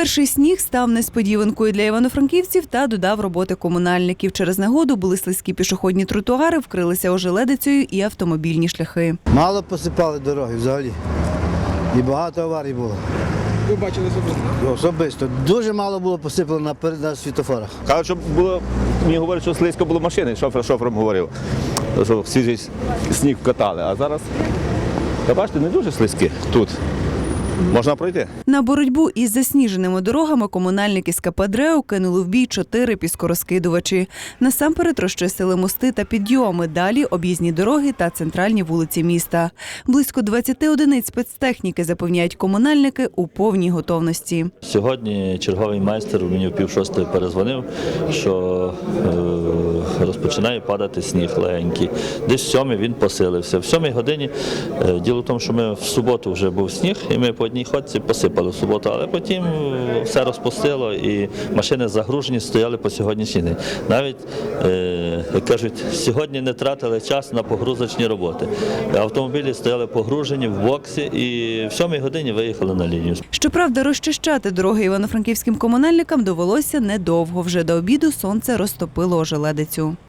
Перший сніг став несподіванкою для івано-франківців та додав роботи комунальників. Через негоду були слизькі пішохідні тротуари, вкрилися ожеледицею і автомобільні шляхи. Мало посипали дороги взагалі. І багато аварій було. Ви бачили особисто? Особисто. Дуже мало було посипано на, пер- на світофорах. Кажуть, що було, мені говорять, що слизько було машини, шофер шофером говорив, що свіжий сніг вкатали. А зараз, та бачите, не дуже слизькі тут. Можна пройти. На боротьбу із засніженими дорогами комунальники з КП «Дрео» кинули в бій чотири піскорозкидувачі. Насамперед розчистили мости та підйоми, далі об'їзні дороги та центральні вулиці міста. Близько 20 одиниць спецтехніки запевняють комунальники у повній готовності. Сьогодні черговий майстер мені в пів шостої перезвонив, що е, розпочинає падати сніг легенький. Десь в сьомій він посилився. В сьомій годині е, діло в тому, що ми в суботу вже був сніг, і ми по одній ходці посипали в суботу, але потім е, все розпустило і машини загружені стояли по сьогоднішній день. Навіть, е, кажуть, сьогодні не тратили час на погрузочні роботи. Автомобілі стояли погружені в боксі і в сьомій годині виїхали на лінію. Щоправда, розчищати дороги івано-франківським комунальникам довелося недовго. Вже до обіду сонце розтопило ожеледицю.